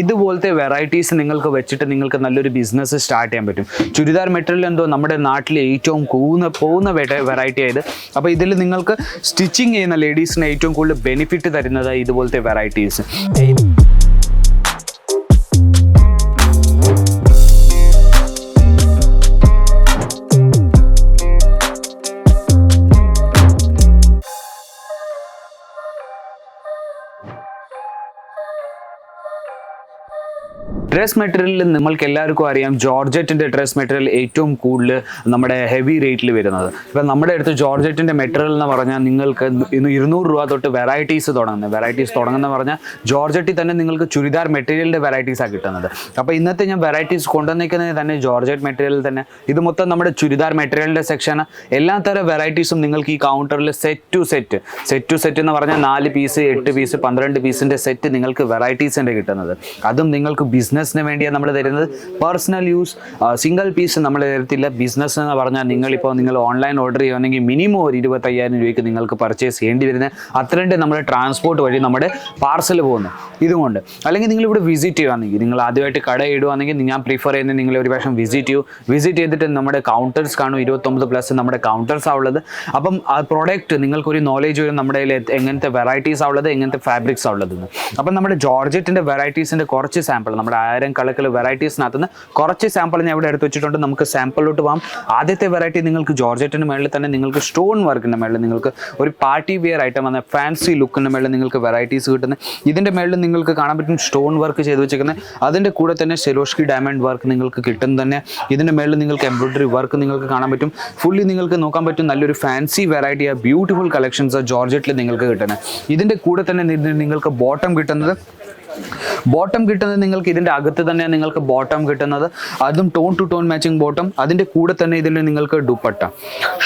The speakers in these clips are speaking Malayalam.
ഇതുപോലത്തെ വെറൈറ്റീസ് നിങ്ങൾക്ക് വെച്ചിട്ട് നിങ്ങൾക്ക് നല്ലൊരു ബിസിനസ് സ്റ്റാർട്ട് ചെയ്യാൻ പറ്റും. ചുരിദാർ മെറ്റീരിയൽ എന്തോ നമ്മുടെ നാട്ടിൽ ഏറ്റവും കൂന്ന പോകുന്ന വെറൈറ്റി ആയത്. അപ്പോൾ ഇതിൽ നിങ്ങൾക്ക് സ്റ്റിച്ചിങ് ചെയ്യുന്ന ലേഡീസിന് ഏറ്റവും കൂടുതൽ ബെനിഫിറ്റ് തരുന്നത് ഇതുപോലത്തെ വെറൈറ്റീസ് ഡ്രസ് മെറ്റീരിയലിൽ നമ്മൾക്ക് എല്ലാവർക്കും അറിയാം ജോർജറ്റിന്റെ ഡ്രസ് മെറ്റീരിയൽ ഏറ്റവും കൂടുതൽ നമ്മുടെ ഹെവി റേറ്റിൽ വരുന്നത്. ഇപ്പം നമ്മുടെ അടുത്ത് ജോർജറ്റിന്റെ മെറ്റീരിയൽ എന്ന് പറഞ്ഞാൽ നിങ്ങൾക്ക് ഇന്ന് ഇരുന്നൂറ് രൂപ തൊട്ട് വെറൈറ്റീസ് തുടങ്ങുന്നത്. വെറൈറ്റീസ് തുടങ്ങുന്ന പറഞ്ഞാൽ ജോർജറ്റിൽ തന്നെ നിങ്ങൾക്ക് ചുരിദാർ മെറ്റീരിയലിന്റെ വെറൈറ്റീസാണ് കിട്ടുന്നത്. അപ്പോൾ ഇന്നത്തെ ഞാൻ വെറൈറ്റീസ് കൊണ്ടുവന്നിരിക്കുന്നത് തന്നെ ജോർജറ്റ് മെറ്റീരിയൽ തന്നെ ഇത് മൊത്തം നമ്മുടെ ചുരിദാർ മെറ്റീരിയലിന്റെ സെക്ഷനാണ് എല്ലാ തരം വെറൈറ്റീസും നിങ്ങൾക്ക് ഈ കൗണ്ടറിൽ set to set set to set എന്ന് പറഞ്ഞാൽ നാല് പീസ് എട്ട് പീസ് പന്ത്രണ്ട് പീസിന്റെ സെറ്റ് നിങ്ങൾക്ക് വെറൈറ്റീസിന്റെ കിട്ടുന്നത്. അതും നിങ്ങൾക്ക് ബിസിനസ്സിന് വേണ്ടിയാണ് നമ്മൾ തരുന്നത്. പേഴ്സണൽ യൂസ് സിംഗിൾ പീസ് നമ്മൾ തരത്തില്ല. ബിസിനസ് എന്ന് പറഞ്ഞാൽ നിങ്ങളിപ്പോൾ നിങ്ങൾ ഓൺലൈൻ ഓർഡർ ചെയ്യുകയാണെങ്കിൽ മിനിമം ഒരു ഇരുപത്തയ്യായിരം രൂപയ്ക്ക് നിങ്ങൾക്ക് പർച്ചേസ് ചെയ്യേണ്ടി വരുന്നത് അത്രണ്ട് നമ്മൾ ട്രാൻസ്പോർട്ട് വഴി നമ്മുടെ പാർസൽ പോകുന്നു. ഇതുകൊണ്ട്. അല്ലെങ്കിൽ നിങ്ങൾ ഇവിടെ വിസിറ്റ് ചെയ്യുകയാണെങ്കിൽ നിങ്ങൾ ആദ്യമായിട്ട് കട ഇടുകയാണെങ്കിൽ ഞാൻ പ്രിഫർ ചെയ്യുന്നത് നിങ്ങൾ ഒരു പ്രാവശ്യം വിസിറ്റ് ചെയ്യൂ. വിസിറ്റ് ചെയ്തിട്ട് നമ്മുടെ കൗണ്ടേഴ്സ് കാണും. ഇരുപത്തൊമ്പത് പ്ലസ് നമ്മുടെ കൗണ്ടേഴ്സ് ഉള്ളത്. അപ്പം ആ പ്രോഡക്റ്റ് നിങ്ങൾക്കൊരു നോളേജ് വരും നമ്മുടെ കയ്യിൽ എങ്ങനത്തെ വെറൈറ്റീസ് ഉള്ളത് എങ്ങനത്തെ ഫാബ്രിക്സ് ഉള്ളത് അപ്പം നമ്മുടെ ജോർജറ്റിന്റെ വെറൈറ്റീസിന്റെ കുറച്ച് സാമ്പിൾ നമ്മുടെ ആയിരം കളക്കൽ വെറൈറ്റീസിനകത്ത് നിന്ന് കുറച്ച് സാമ്പിൾ ഞാൻ ഇവിടെ എടുത്ത് വെച്ചിട്ടുണ്ട്. നമുക്ക് സാമ്പിളിലോട്ട് പോകാം ആദ്യത്തെ വെറൈറ്റി നിങ്ങൾക്ക് ജോർജറ്റിന് മേളിൽ തന്നെ നിങ്ങൾക്ക് സ്റ്റോൺ വർക്കിന്റെ മേളിൽ നിങ്ങൾക്ക് ഒരു പാർട്ടി വെയർ ഐറ്റം വന്ന ഫാൻസി ലുക്കിന്റെ മേളിൽ നിങ്ങൾക്ക് വെറൈറ്റീസ് കിട്ടുന്നത്. ഇതിന്റെ മേളിൽ നിങ്ങൾക്ക് കാണാൻ പറ്റും സ്റ്റോൺ വർക്ക് ചെയ്ത് വെച്ചിരിക്കുന്നത്. അതിന്റെ കൂടെ തന്നെ സെലോഷ്കി ഡയമണ്ട് വർക്ക് നിങ്ങൾക്ക് കിട്ടും തന്നെ. ഇതിന്റെ മേളിൽ നിങ്ങൾക്ക് എംബ്രോയിഡറി വർക്ക് നിങ്ങൾക്ക് കാണാൻ പറ്റും. ഫുള്ളി നിങ്ങൾക്ക് നോക്കാൻ പറ്റും. നല്ലൊരു ഫാൻസി വെറൈറ്റി ബ്യൂട്ടിഫുൾ കളക്ഷൻസ് ജോർജറ്റിൽ നിങ്ങൾക്ക് കിട്ടുന്നത്. ഇതിന്റെ കൂടെ തന്നെ നിങ്ങൾക്ക് ബോട്ടം കിട്ടുന്നത് ബോട്ടം കിട്ടുന്നത് നിങ്ങൾക്ക് ഇതിന്റെ അകത്ത് തന്നെ നിങ്ങൾക്ക് ബോട്ടം കിട്ടുന്നത്. അതും tone to tone matching bottom അതിന്റെ കൂടെ തന്നെ ഇതിൽ നിങ്ങൾക്ക് ദുപ്പട്ട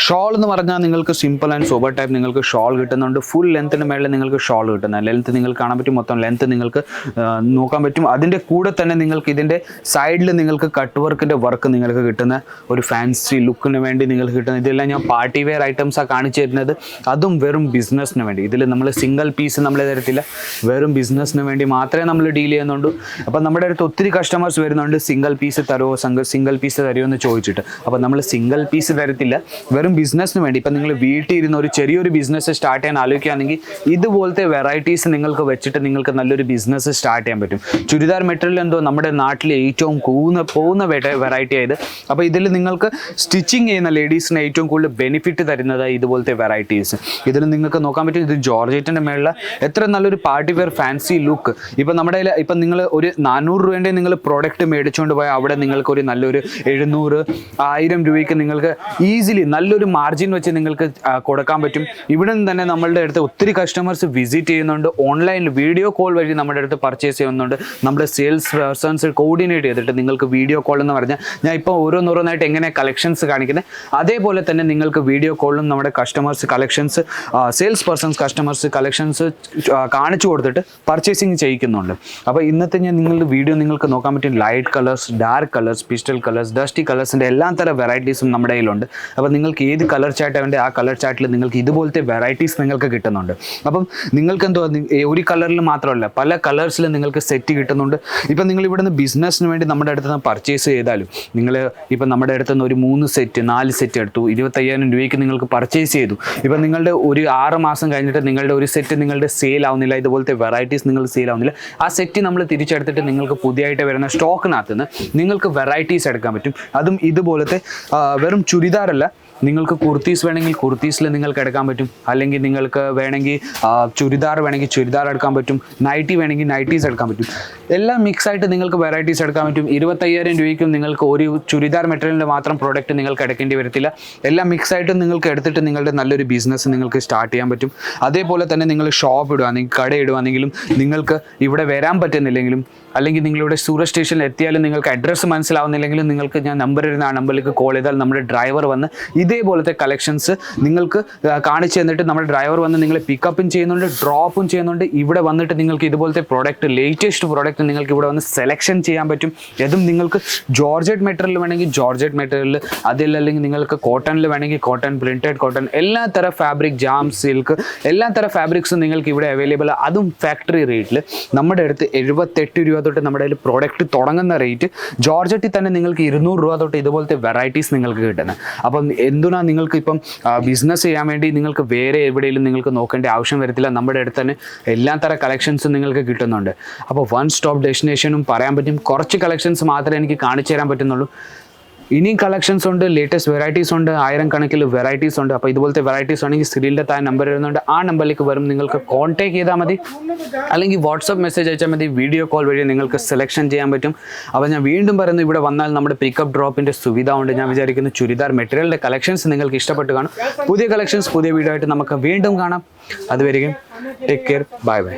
ഷോൾ എന്ന് പറഞ്ഞാൽ നിങ്ങൾക്ക് സിമ്പിൾ ആൻഡ് സോബർ ടൈപ്പ് നിങ്ങൾക്ക് ഷോൾ കിട്ടുന്നുണ്ട്. ഫുൾ ലെങ്ത്തിന് മേളിൽ നിങ്ങൾക്ക് ഷോൾ കിട്ടുന്ന. ലെങ്ത് നിങ്ങൾക്ക് കാണാൻ പറ്റും. മൊത്തം ലെങ്ത് നിങ്ങൾക്ക് നോക്കാൻ പറ്റും. അതിന്റെ കൂടെ തന്നെ നിങ്ങൾക്ക് ഇതിന്റെ സൈഡിൽ നിങ്ങൾക്ക് കട്ട് വർക്കിന്റെ വർക്ക് നിങ്ങൾക്ക് കിട്ടുന്ന ഒരു ഫാൻസി ലുക്കിന് വേണ്ടി നിങ്ങൾക്ക് കിട്ടുന്ന ഇതെല്ലാം ഞാൻ പാർട്ടി വെയർ ഐറ്റംസാണ് കാണിച്ചു തരുന്നത്. അതും വെറും ബിസിനസ്സിന് വേണ്ടി. ഇതിൽ നമ്മൾ സിംഗിൾ പീസ് നമ്മൾ തരത്തില്ല. വെറും ബിസിനസ്സിന് വേണ്ടി മാത്രമേ നമ്മൾ ഡീൽ ചെയ്യുന്നുണ്ട്. അപ്പം നമ്മുടെ അടുത്ത് ഒത്തിരി കസ്റ്റമേഴ്സ് വരുന്നുണ്ട്. സിംഗിൾ പീസ് തരുമോ സിംഗിൾ പീസ് തരുമോ എന്ന് ചോദിച്ചിട്ട്. അപ്പം നമ്മൾ സിംഗിൾ പീസ് തരത്തില്ല. വെറും ബിസിനസ്സിന് വേണ്ടി. ഇപ്പം നിങ്ങൾ വീട്ടിൽ ഇരുന്ന് ഒരു ചെറിയൊരു ബിസിനസ് സ്റ്റാർട്ട് ചെയ്യാൻ ആലോചിക്കുകയാണെങ്കിൽ ഇതുപോലത്തെ വെറൈറ്റീസ് നിങ്ങൾക്ക് വെച്ചിട്ട് നിങ്ങൾക്ക് നല്ലൊരു ബിസിനസ് സ്റ്റാർട്ട് ചെയ്യാൻ പറ്റും. ചുരിദാർ മെറ്റീരിയൽ എന്തോ നമ്മുടെ നാട്ടിൽ ഏറ്റവും കൂന്ന പോകുന്ന വെറൈറ്റി ആയത്. അപ്പോൾ ഇതിൽ നിങ്ങൾക്ക് സ്റ്റിച്ചിങ് ചെയ്യുന്ന ലേഡീസിന് ഏറ്റവും കൂടുതൽ ബെനിഫിറ്റ് തരുന്നത് ഇതുപോലത്തെ വെറൈറ്റീസ് ഇതിൽ നിങ്ങൾക്ക് നോക്കാൻ പറ്റും. ഇത് ജോർജറ്റിന്റെ മേളിൽ എത്ര നല്ലൊരു പാർട്ടി വെയർ ഫാൻസി ലുക്ക് ഇപ്പം നമ്മുടെ ഇപ്പം നിങ്ങൾ ഒരു നാനൂറ് രൂപേന്റെ നിങ്ങൾ പ്രോഡക്റ്റ് മേടിച്ചുകൊണ്ട് പോയാൽ അവിടെ നിങ്ങൾക്ക് ഒരു നല്ലൊരു എഴുന്നൂറ് ആയിരം രൂപയ്ക്ക് നിങ്ങൾക്ക് ഈസിലി നല്ലൊരു മാർജിൻ വെച്ച് നിങ്ങൾക്ക് കൊടുക്കാൻ പറ്റും. ഇവിടെ നിന്ന് തന്നെ നമ്മളുടെ അടുത്ത് ഒത്തിരി കസ്റ്റമേഴ്സ് വിസിറ്റ് ചെയ്യുന്നുണ്ട്. ഓൺലൈനിൽ വീഡിയോ കോൾ വഴി നമ്മുടെ അടുത്ത് പർച്ചേസ് ചെയ്യുന്നുണ്ട്. നമ്മുടെ സെയിൽസ് പേഴ്സൺസ് കോർഡിനേറ്റ് ചെയ്തിട്ട് നിങ്ങൾക്ക് വീഡിയോ കോൾ എന്ന് പറഞ്ഞാൽ ഞാൻ ഇപ്പോൾ ഓരോന്നോരോന്നായിട്ട് എങ്ങനെ കളക്ഷൻസ് കാണിക്കുന്നത് അതേപോലെ തന്നെ നിങ്ങൾക്ക് വീഡിയോ കോളിലും നമ്മുടെ customers collections sales persons customers collections കാണിച്ചു കൊടുത്തിട്ട് പർച്ചേസിങ് ചെയ്യിക്കുന്നുണ്ട് അപ്പോൾ ഇന്നത്തെ ഞാൻ നിങ്ങളുടെ വീഡിയോ നിങ്ങൾക്ക് നോക്കാൻ പറ്റും light colours dark colours pastel colours dusty കളേഴ്സിന്റെ എല്ലാ തരം വെറൈറ്റീസും നമ്മുടെ കയ്യിലുണ്ട്. അപ്പോൾ നിങ്ങൾക്ക് ഏത് കളർ ചാർട്ട് വേണ്ട ആ കളർ ചാർട്ടിൽ നിങ്ങൾക്ക് ഇതുപോലത്തെ വെറൈറ്റീസ് നിങ്ങൾക്ക് കിട്ടുന്നുണ്ട്. അപ്പം നിങ്ങൾക്ക് എന്തോ ഒരു കളറിൽ മാത്രമല്ല പല കളേഴ്സിൽ നിങ്ങൾക്ക് സെറ്റ് കിട്ടുന്നുണ്ട്. ഇപ്പം നിങ്ങൾ ഇവിടുന്ന് ബിസിനസ്സിന് വേണ്ടി നമ്മുടെ അടുത്ത് നിന്ന് പർച്ചേസ് ചെയ്താലും നിങ്ങൾ ഇപ്പം നമ്മുടെ അടുത്ത് നിന്ന് ഒരു മൂന്ന് സെറ്റ് നാല് സെറ്റ് എടുത്തു ഇരുപത്തയ്യായിരം രൂപയ്ക്ക് നിങ്ങൾക്ക് പർച്ചേസ് ചെയ്തു. ഇപ്പം നിങ്ങളുടെ ഒരു ആറ് മാസം കഴിഞ്ഞിട്ട് നിങ്ങളുടെ ഒരു സെറ്റ് നിങ്ങളുടെ സെയിൽ ആവുന്നില്ല ഇതുപോലത്തെ വെറൈറ്റീസ് നിങ്ങൾ സെയിൽ ആവുന്നില്ല. ആ സെറ്റ് നമ്മൾ തിരിച്ചെടുത്തിട്ട് നിങ്ങൾക്ക് പുതിയതായിട്ട് വരുന്ന സ്റ്റോക്കിനകത്ത് നിന്ന് നിങ്ങൾക്ക് വെറൈറ്റീസ് എടുക്കാൻ പറ്റും. അതും ഇതുപോലത്തെ വെറും ചുരിദാറല്ല. നിങ്ങൾക്ക് കുർത്തീസ് വേണമെങ്കിൽ കുർത്തീസിൽ നിങ്ങൾക്ക് എടുക്കാൻ പറ്റും. അല്ലെങ്കിൽ നിങ്ങൾക്ക് വേണമെങ്കിൽ ചുരിദാർ വേണമെങ്കിൽ ചുരിദാർ എടുക്കാൻ പറ്റും. നൈറ്റി വേണമെങ്കിൽ നൈറ്റീസ് എടുക്കാൻ പറ്റും. എല്ലാം മിക്സ് ആയിട്ട് നിങ്ങൾക്ക് വെറൈറ്റീസ് എടുക്കാൻ പറ്റും. ഇരുപത്തയ്യായിരം രൂപയ്ക്കും നിങ്ങൾക്ക് ഒരു ചുരിദാർ മെറ്റീരിയലിന്റെ മാത്രം പ്രോഡക്റ്റ് നിങ്ങൾക്ക് എടുക്കേണ്ടി വരത്തില്ല. എല്ലാം മിക്സ് ആയിട്ട് നിങ്ങൾക്ക് എടുത്തിട്ട് നിങ്ങളുടെ നല്ലൊരു ബിസിനസ് നിങ്ങൾക്ക് സ്റ്റാർട്ട് ചെയ്യാൻ പറ്റും. അതേപോലെ തന്നെ നിങ്ങൾ ഷോപ്പ് ഇടുകയാണെങ്കിൽ കട ഇടുകയാണെങ്കിലും നിങ്ങൾക്ക് ഇവിടെ വരാൻ പറ്റുന്നില്ലെങ്കിലും അല്ലെങ്കിൽ നിങ്ങളിവിടെ സൂറത്ത് സ്റ്റേഷനിൽ എത്തിയാലും നിങ്ങൾക്ക് അഡ്രസ്സ് മനസ്സിലാവുന്നില്ലെങ്കിലും നിങ്ങൾക്ക് ഞാൻ നമ്പർ ഇരുന്ന ആ നമ്പറിലേക്ക് കോൾ ചെയ്താൽ നമ്മുടെ ഡ്രൈവർ വന്ന് ഇതേപോലത്തെ കളക്ഷൻസ് നിങ്ങൾക്ക് കാണിച്ചു തന്നിട്ട് നമ്മുടെ ഡ്രൈവർ വന്ന് നിങ്ങളെ പിക്കപ്പും ചെയ്യുന്നുണ്ട് ഡ്രോപ്പും ചെയ്യുന്നുണ്ട്. ഇവിടെ വന്നിട്ട് നിങ്ങൾക്ക് ഇതുപോലത്തെ പ്രോഡക്റ്റ് ലേറ്റസ്റ്റ് പ്രോഡക്റ്റ് നിങ്ങൾക്ക് ഇവിടെ വന്ന് സെലക്ഷൻ ചെയ്യാൻ പറ്റും. അതും നിങ്ങൾക്ക് ജോർജറ്റ് മെറ്റീരിയൽ വേണമെങ്കിൽ ജോർജറ്റ് മെറ്റീരിയൽ അതിലല്ലെങ്കിൽ നിങ്ങൾക്ക് കോട്ടണിൽ വേണമെങ്കിൽ കോട്ടൺ പ്രിന്റഡ് കോട്ടൺ എല്ലാ തരം ഫാബ്രിക് ജാം സിൽക്ക് എല്ലാ തരം ഫാബ്രിക്സും നിങ്ങൾക്ക് ഇവിടെ അവൈലബിൾ അതും ഫാക്ടറി റേറ്റിൽ നമ്മുടെ അടുത്ത് എഴുപത്തെട്ട് രൂപ തൊട്ട് നമ്മുടെ കയ്യിൽ പ്രോഡക്റ്റ് തുടങ്ങുന്ന റേറ്റ് ജോർജറ്റിൽ തന്നെ നിങ്ങൾക്ക് ഇരുന്നൂറ് രൂപ തൊട്ട് ഇതുപോലത്തെ വെറൈറ്റീസ് നിങ്ങൾക്ക് കിട്ടുന്നത് അപ്പം എന്തിനാ നിങ്ങൾക്ക് ഇപ്പം ബിസിനസ് ചെയ്യാൻ വേണ്ടി നിങ്ങൾക്ക് വേറെ എവിടെയെങ്കിലും നിങ്ങൾക്ക് നോക്കേണ്ട ആവശ്യം വരത്തില്ല. നമ്മുടെ അടുത്ത് തന്നെ എല്ലാ തരം കളക്ഷൻസും നിങ്ങൾക്ക് കിട്ടുന്നുണ്ട്. അപ്പോൾ വൺ സ്റ്റോപ്പ് ഡെസ്റ്റിനേഷനും പറയാൻ പറ്റും. കുറച്ച് കളക്ഷൻസ് മാത്രമേ എനിക്ക് കാണിച്ചു തരാൻ പറ്റുന്നുള്ളൂ. ഇനിയും കളക്ഷൻസ് ഉണ്ട് ലേറ്റസ്റ്റ് വെറൈറ്റീസ് ഉണ്ട് ആയിരം കണക്കിൽ വെറൈറ്റീസ് ഉണ്ട്. അപ്പോൾ ഇതുപോലത്തെ വെറൈറ്റീസ് ആണെങ്കിൽ സ്ക്രീനിന്റെ താഴെ നമ്പർ വരുന്നുണ്ട് ആ നമ്പറിലേക്ക് വരും നിങ്ങൾക്ക് കോൺടാക്ട് ചെയ്താൽ മതി. അല്ലെങ്കിൽ വാട്സപ്പ് മെസ്സേജ് അയച്ചാൽ മതി വീഡിയോ കോൾ വഴി നിങ്ങൾക്ക് സെലക്ഷൻ ചെയ്യാൻ പറ്റും. അപ്പോൾ ഞാൻ വീണ്ടും പറയുന്നു ഇവിടെ വന്നാൽ നമ്മുടെ പിക്കപ്പ് ഡ്രോപ്പിന്റെ സുവിധ ഉണ്ട്. ഞാൻ വിചാരിക്കുന്നു ചുരിദാർ മെറ്റീരിയലിന്റെ കളക്ഷൻസ് നിങ്ങൾക്ക് ഇഷ്ടപ്പെട്ട് കാണും. പുതിയ കളക്ഷൻസ് പുതിയ വീഡിയോ ആയിട്ട് നമുക്ക് വീണ്ടും കാണാം. അതുവരെയും ടേക്ക് കെയർ ബൈ ബൈ